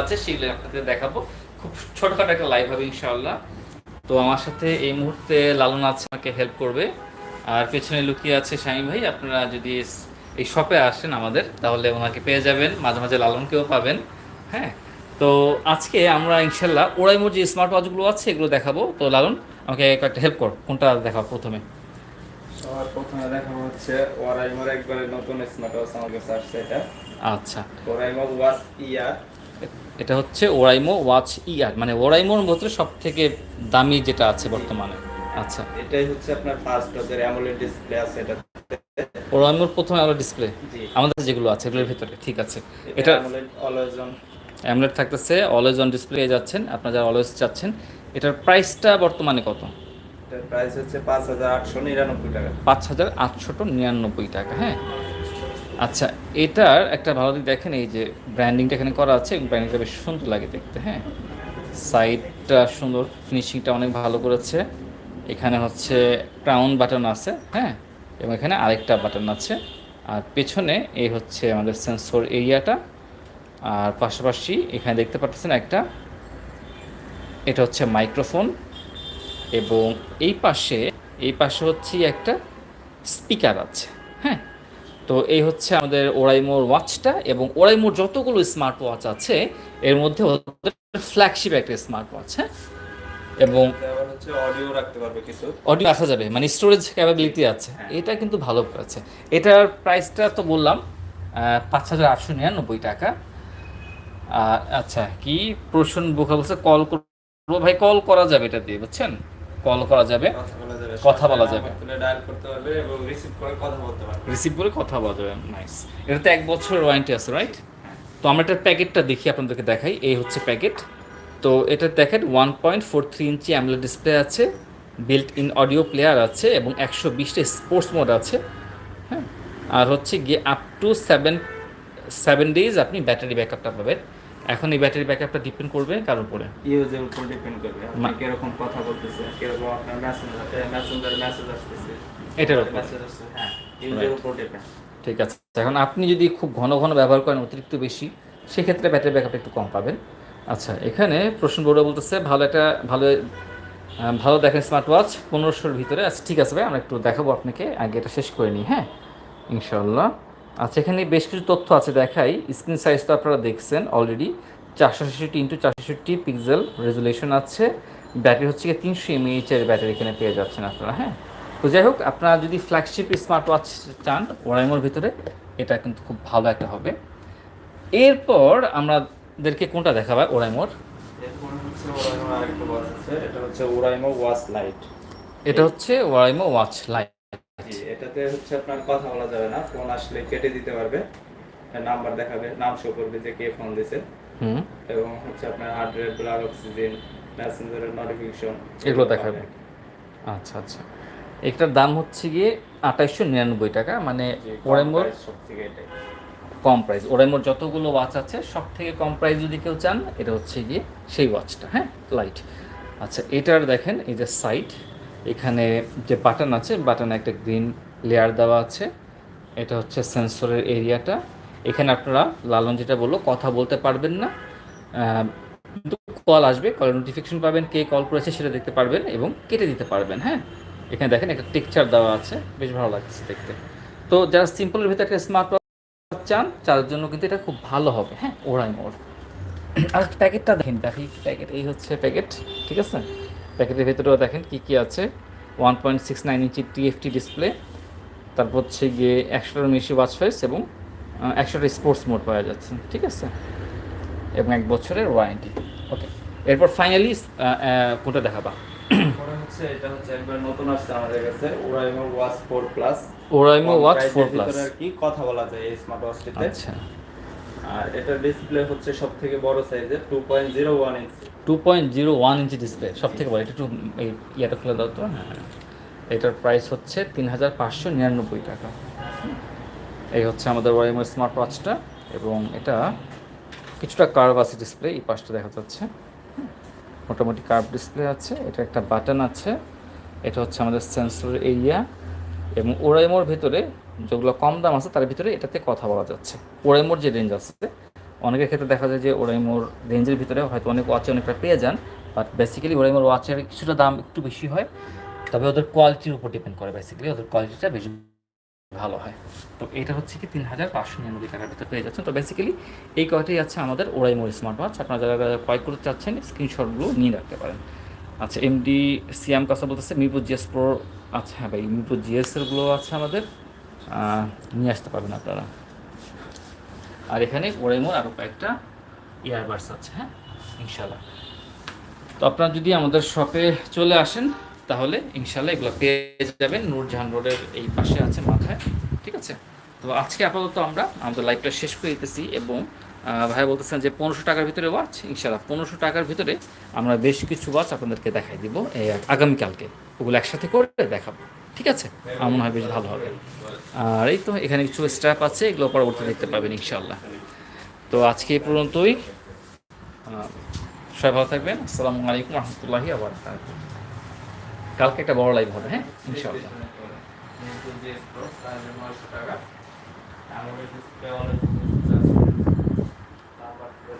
আছে সেগুলো আপনাদের দেখাবো। খুব ছোটখাটো একটা লাইভ হবে ইনশাআল্লাহ। তো আমার সাথে এই মুহূর্তে লালন আছে আমাকে হেল্প করবে। আর পেছনে লুকিয়ে আছে স্বামী ভাই আপনারা যদি এই শপে আসেন আমাদের তাহলে ওনাকে পেয়ে যাবেন মাঝে মাঝে লালনকেও পাবেন হ্যাঁ? তো আজকে আমরা ইনশাল্লাহ ওরাইমোর যে স্মার্ট ওয়াচগুলো আছে এগুলো দেখাবো। তো লালন আমাকে কয়েকটা হেল্প কর কোনটা দেখাবো প্রথমে? সবার প্রথমে দেখাবো হচ্ছে একবারে নতুন স্মার্ট ওয়াচ আমার কাছে আসছে এটা। আচ্ছা। ওরাইমোর ওয়াচ ইয়ার এটা হচ্ছে ওরাইমো ওয়াচ ইয়ার মানে ওরাইমোর মধ্যে সব থেকে দামি যেটা আছে বর্তমানে। আচ্ছা। এটাই হচ্ছে আপনার ফার্স্ট ওদের অ্যামোলেড ডিসপ্লে আছে এটা ওরাইমোর প্রথমে আমরা ডিসপ্লে জি। আমাদের যেগুলো আছে এগুলোর ভিতরে ঠিক আছে। এটা অ্যামোলেড অলওয়েজ অন অ্যামলেট থাকতেছে অলওয়েজ অন ডিসপ্লে যাচ্ছেন আপনারা যারা অলওয়েজ চাচ্ছেন এটার প্রাইসটা বর্তমানে কত? এটার প্রাইস হচ্ছে পাঁচ হাজার আটশো নিরানব্বই টাকা। পাঁচ হাজার আটশোশো নিরানব্বই টাকা হ্যাঁ? আচ্ছা এটার একটা ভালো দিক দেখেন, এই যে ব্র্যান্ডিংটা এখানে করা আছে এবং ব্র্যান্ডিংটা বেশ সুন্দর লাগে দেখতে হ্যাঁ? সাইডটা সুন্দর ফিনিশিংটা অনেক ভালো করেছে। এখানে হচ্ছে ক্রাউন বাটন আছে হ্যাঁ? এবং এখানে আরেকটা বাটন আছে। আর পেছনে এই হচ্ছে আমাদের সেন্সর এরিয়াটা আর পাশাপাশি এখানে দেখতে পাচ্ছেন একটা, এটা হচ্ছে মাইক্রোফোন এবং এই পাশে এই পাশে হচ্ছে একটা স্পিকার আছে হ্যাঁ? তো এই হচ্ছে আমাদের ওরাইমোর ওয়াচটা এবং ওরাইমোর যতগুলো স্মার্ট ওয়াচ আছে, এর মধ্যে ফ্ল্যাগশিপ একটা স্মার্ট ওয়াচ হ্যাঁ? এবং অডিও রাখা যাবে মানে স্টোরেজ ক্যাপাবিলিটি আছে। এটা কিন্তু ভালো করেছে। এটার প্রাইসটা তো বললাম পাঁচ হাজার আটশো নিরানব্বই টাকা। আচ্ছা কি প্রশ্ন বোকা বলছে, কল করব। ভাই, কল করা যাবে এটা দিয়ে, বুঝছেন? কল করা যাবে কথা বলা যাবে রিসিভ করে কথা বলা যাবে নাইস এটাতে এক বছরের ওয়ারেন্টি আছে রাইট তো আমরা এটার প্যাকেটটা দেখি আপনাদেরকে দেখাই। এই হচ্ছে প্যাকেট। তো এটা দেখেন one point four three inch AMOLED display আছে বিল্ট ইন অডিও প্লেয়ার আছে এবং একশো বিশটা স্পোর্টস মোড আছে হ্যাঁ। আর হচ্ছে গিয়ে up to seven seven days আপনি ব্যাটারি ব্যাকআপটা পাবেন। এখন এই ব্যাটারি ব্যাকআপটা ডিপেন্ড করবে কার উপরে? ইউজের উপর ডিপেন্ড করবে। আপনি কীরকম কথা বলতেছে কীরকম আপনার মেসেঞ্জার মেসেঞ্জার মেসেজ আসতেছে। এটার উপর। মেসেজ আসছে হ্যাঁ ইউজের উপর ডিপেন্ড ঠিক আছে। এখন আপনি যদি খুব ঘন ঘন ব্যবহার করেন অতিরিক্ত বেশি সেক্ষেত্রে ব্যাটারি ব্যাকআপ একটু কম পাবেন। আচ্ছা এখানে প্রশ্ন বোর্ডে বলতেছে ভালো একটা ভালো ভালো দেখেন স্মার্ট ওয়াচ পনেরোশোর ভিতরে। আচ্ছা ঠিক আছে ভাই আমরা একটু দেখাবো আপনাকে আগে এটা শেষ করে নিই হ্যাঁ? ইনশাল্লাহ আচ্ছা এখানে বেশ কিছু তথ্য আছে দেখাই। স্ক্রিন সাইজ তো আপনারা দেখছেন অলরেডি চারশো ছেষট্টি ইন্টু চারশো ছেষট্টি পিক্সেল রেজুলেশন আছে। ব্যাটারি হচ্ছে গিয়ে তিনশো এমএইচের ব্যাটারি এখানে পেয়ে যাচ্ছেন আপনারা হ্যাঁ? তো যাই হোক আপনারা যদি ফ্ল্যাগশিপ স্মার্ট ওয়াচ চান ওরাইমোর ভিতরে এটা কিন্তু খুব ভালো একটা হবে। এরপর আমাদেরকে কোনটা দেখাবে ওরাইমোর? এটা হচ্ছে ওরাইমো ওয়াচ লাইট এটা হচ্ছে ওরাইমো ওয়াচ লাইট জি এটাতে হচ্ছে আপনার কথা বলা যাবে না। ফোন আসলে কেটে দিতে পারবে। নাম্বার দেখাবে নাম শো করবে যে কে ফোন দিছে। এবং হচ্ছে আপনার হার্ট রেট ব্লাড অক্সিজেন মেসেঞ্জারের নোটিফিকেশন এগুলো দেখাবে। আচ্ছা আচ্ছা। এটার দাম হচ্ছে গিয়ে আঠাইশশো নিরানব্বই টাকা মানে এটাই। কম প্রাইস ওরাইমোর যতগুলো ওয়াচ আছে সব থেকে কম প্রাইস যদি কেউ চান এটা হচ্ছে গিয়ে সেই ওয়াচটা হ্যাঁ? লাইট আচ্ছা এটার দেখেন এই যে সাইড এখানে যে বাটন আছে বাটনে একটা গ্রিন লেয়ার দেওয়া আছে। এটা হচ্ছে সেন্সরের এরিয়াটা এখানে আপনারা লালন যেটা বলল, কথা বলতে পারবেন না। কিন্তু কল আসবে কল নোটিফিকেশন পাবেন, কে কল করেছে সেটা দেখতে পারবেন এবং কেটে দিতে পারবেন হ্যাঁ? এখানে দেখেন একটা টেকচার দেওয়া আছে, বেশ ভালো লাগছে দেখতে। তো যারা সিম্পলের ভিতরে একটা স্মার্ট ওয়াচ চান তার জন্য কিন্তু এটা খুব ভালো হবে হ্যাঁ? ওরাই মোর আর প্যাকেটটা দেখেন দেখি প্যাকেট এই হচ্ছে প্যাকেট ঠিক আছে? প্যাকেটের ভেতরেও দেখেন কি কি আছে। One point six nine inch TFT display তারপর হচ্ছে গিয়ে একশোটার বেশি ওয়াচ ফেস এবং একশোটা স্পোর্টস মোড পাওয়া যাচ্ছে ঠিক আছে? এবং এক বছরের ওয়ারেন্টি ওকে এরপর ফাইনালি কোনটা দেখাবা? পরে হচ্ছে এটা হচ্ছে একবার নতুন আসছে আমাদের কাছে Oraimo watch 4 plus Oraimo watch four plus আর কি কথা বলা যায় এই স্মার্ট ওয়াচটিতে আচ্ছা। আর এটার ডিসপ্লে হচ্ছে সব থেকে বড় সাইজের 2.01 inch two point zero one inch display সব থেকে বড়। এটা একটু এই ইয়েটা খুলে দাও তো। হ্যাঁ এটার প্রাইস হচ্ছে তিন হাজার পাঁচশো নিরানব্বই টাকা। এই হচ্ছে আমাদের ওয়াইমো স্মার্ট ওয়াচটা এবং এটা কিছুটা কার্ভ আছে ডিসপ্লে এই পাশটা দেখা যাচ্ছে। মোটামুটি কার্ভ ডিসপ্লে আছে এটা একটা বাটন আছে। এটা হচ্ছে আমাদের সেন্সর এরিয়া এবং ওরাইমোর ভিতরে যেগুলো কম দাম আছে, তার ভিতরে এটাতে কথা বলা যাচ্ছে। ওরাইমোর যে রেঞ্জ আছে, অনেকের ক্ষেত্রে দেখা যায় যে ওরাইমোর রেঞ্জের ভিতরে হয়তো অনেক ওয়াচে অনেকটা পেয়ে যান বাট বেসিক্যালি ওরাইমোর ওয়াচের কিছুটা দাম একটু বেশি হয়, তবে ওদের কোয়ালিটির উপর ডিপেন্ড করে বেসিক্যালি ওদের কোয়ালিটিটা বেশি ভালো হয়। তো এটা হচ্ছে কি তিন হাজার পাঁচশো নিরানব্বই টাকার ভিতরে পেয়ে যাচ্ছেন। তো বেসিক্যালি এই কয়টাই আছে আমাদের ওরাইমোর স্মার্ট ওয়াচ আপনারা যারা যারা ক্রয় করতে চাচ্ছেন স্ক্রিনশটগুলো নিয়ে রাখতে পারেন। আচ্ছা এমডি সিএম কাসা বলতেছে মিরপুর জিএস প্রো আচ্ছা হ্যাঁ ভাই মিরপুর জিএসএলগুলো আছে আমাদের। নিয়ে আসতে পারবেন আপনারা। আর এখানে ওরাইমোর আরও কয়েকটা ইয়ারবাডস আছে হ্যাঁ? ইনশাল্লাহ তো আপনারা যদি আমাদের শপে চলে আসেন, তাহলে ইনশাল্লাহ এগুলো পেয়ে যাবেন। নূরজাহান রোডের এই পাশে আছে মাথায়, ঠিক আছে? তো আজকে আপাতত আমরা, আমাদের লাইভটা শেষ করে দিতেছি এবং ভাই বলতেছেন যে পনেরোশো টাকার ভিতরে ওয়াচ ইনশাল্লাহ পনেরোশো টাকার ভিতরে আমরা বেশ কিছু ওয়াচ আপনাদেরকে দেখাই দিব আগামীকালকে। ওগুলো একসাথে করে দেখাবো। ঠিক আছে? আমার মনে হয় বেশ ভালো হবে। আর এই তো এখানে কিছু স্ট্র্যাপ আছে, এগুলো পরবর্তী দেখতে পাবেন ইনশাল্লাহ তো আজকে এই পর্যন্তই। সবাই ভালো থাকবেন। আসসালামু আলাইকুম রহমতুল্লাহি আবার কালকে একটা বড় লাইভ হবে হ্যাঁ? নয়শো টাকা।